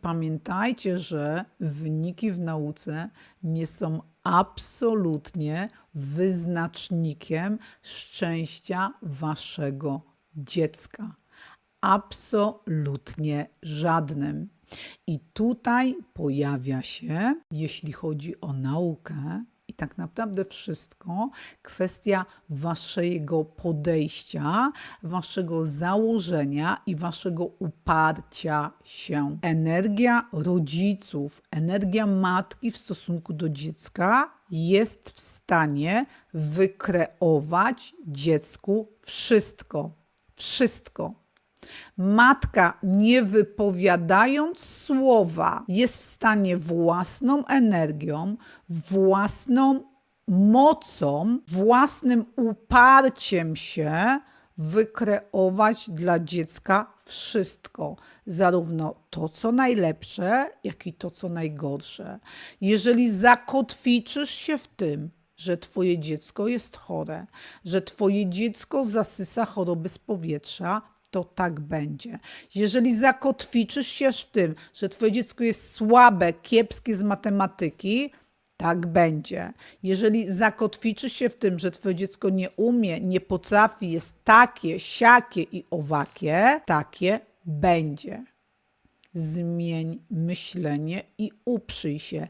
pamiętajcie, że wyniki w nauce nie są absolutnie wyznacznikiem szczęścia waszego dziecka. Absolutnie żadnym. I tutaj pojawia się, jeśli chodzi o naukę, tak naprawdę wszystko, kwestia waszego podejścia, waszego założenia i waszego uparcia się. Energia rodziców, energia matki w stosunku do dziecka jest w stanie wykreować dziecku wszystko. Wszystko. Matka, nie wypowiadając słowa, jest w stanie własną energią, własną mocą, własnym uparciem się wykreować dla dziecka wszystko, zarówno to, co najlepsze, jak i to, co najgorsze. Jeżeli zakotwiczysz się w tym, że Twoje dziecko jest chore, że Twoje dziecko zasysa choroby z powietrza, to tak będzie. Jeżeli zakotwiczysz się w tym, że Twoje dziecko jest słabe, kiepskie z matematyki, tak będzie. Jeżeli zakotwiczysz się w tym, że Twoje dziecko nie umie, nie potrafi, jest takie, siakie i owakie, takie będzie. Zmień myślenie i uprzyj się.